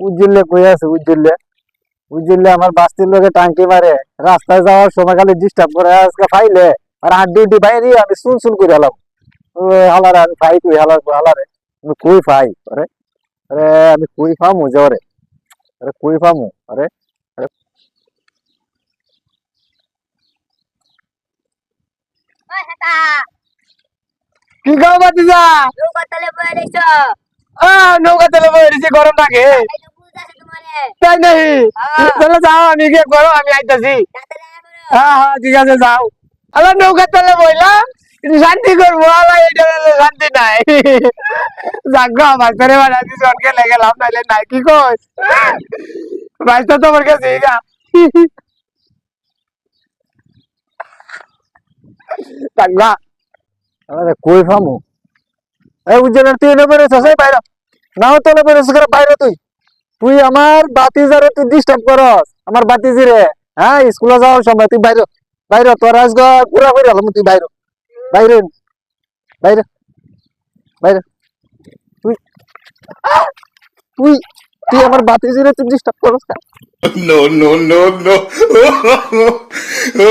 উজ্জ্বলে কই আছে উজ্জ্বলে। উজ্জ্বলে আমার বাস্তির লোকে টাঙ্কি মারে। রাস্তায় যাওয়ার সময় খালি ডিস্টার্ব করে আজকে ফাইলে। আর হাত ডিউটি বাইরে আমি শুন শুন করে হলাম। হালারে আমি ফাই কই হালার হালারে। আমি কই ফাই? আরে আরে আমি কই ফামু জরে আরে কই ফামু? আরে কি গাও বাতিজা তলে বয়ে নৌকা তেলে বই রয়েছে গরম বুঝ তাই নাই হ্যাঁ। চলো যাও আমি গিয়ে করো আমি আইতাছি। হ্যাঁ হ্যাঁ ঠিক আছে যাও। আলো নৌকা তেলে বইলা কিন্তু শান্তি করব আমার এটা শান্তি নাই। যাগো আমার করে বানাচ্ছি সরকে লেগে লাভ নাইলে নাই কি কই বাইসটা তোমার কাছে গা। যাগা আরে কই ফামু? এই উজ্জ্বলের তুই এনে বেরোছিস এই বাইরে। নাও তোলে বেরোছিস করে বাইরে তুই? তুই আমার বাতিজারে তুই ডিস্টার্ব করস আমার বাতিজি রে হ্যাঁ স্কুলে যাওয়ার সময় তুই বাইরে বাইরে তোর আজকে পুরা করে হলাম তুই বাইরে। বাইরে বাইরে। বাইরে। তুই তুই তুই আমার বাতিজিরে তুই ডিস্টার্ব করস no, no, no, no.